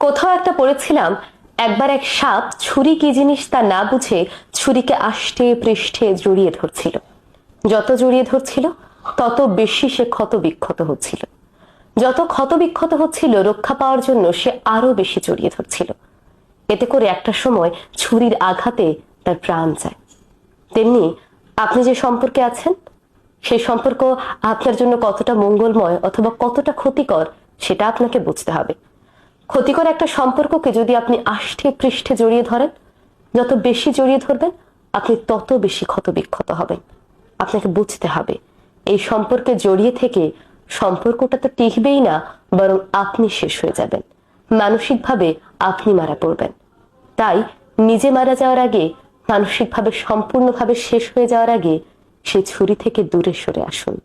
কোথাও একটা পড়েছিলাম, একবার এক সাপ ছুরি কি জিনিস তা না বুঝে ছুরিকে আষ্টে পৃষ্ঠে জড়িয়ে ধরছিল। যত জড়িয়ে ধরছিল, তত বেশি সে ক্ষত বিক্ষত হচ্ছিল। যত ক্ষত বিক্ষত হচ্ছিল, রক্ষা পাওয়ার জন্য সে আরও বেশি জড়িয়ে ধরছিল। এতে করে একটা সময় ছুরির আঘাতে তার প্রাণ যায়। তেমনি আপনি যে সম্পর্কে আছেন সেই সম্পর্ক আপনার জন্য কতটা মঙ্গলময় অথবা কতটা ক্ষতিকর, সেটা আপনাকে বুঝতে হবে। ক্ষতিকর একটা সম্পর্ককে যদি আপনি আষ্টে পৃষ্ঠে জড়িয়ে ধরেন, যত বেশি জড়িয়ে ধরবেন, আপনি তত বেশি ক্ষত বিক্ষত হবেন। আপনাকে বুঝতে হবে, এই সম্পর্কে জড়িয়ে থেকে সম্পর্কটা তো টিকবেই না, বরং আপনি শেষ হয়ে যাবেন। মানসিকভাবে আপনি মারা পড়বেন। তাই নিজে মারা যাওয়ার আগে, মানসিকভাবে সম্পূর্ণভাবে শেষ হয়ে যাওয়ার আগে সেই ছুরি থেকে দূরে সরে আসুন।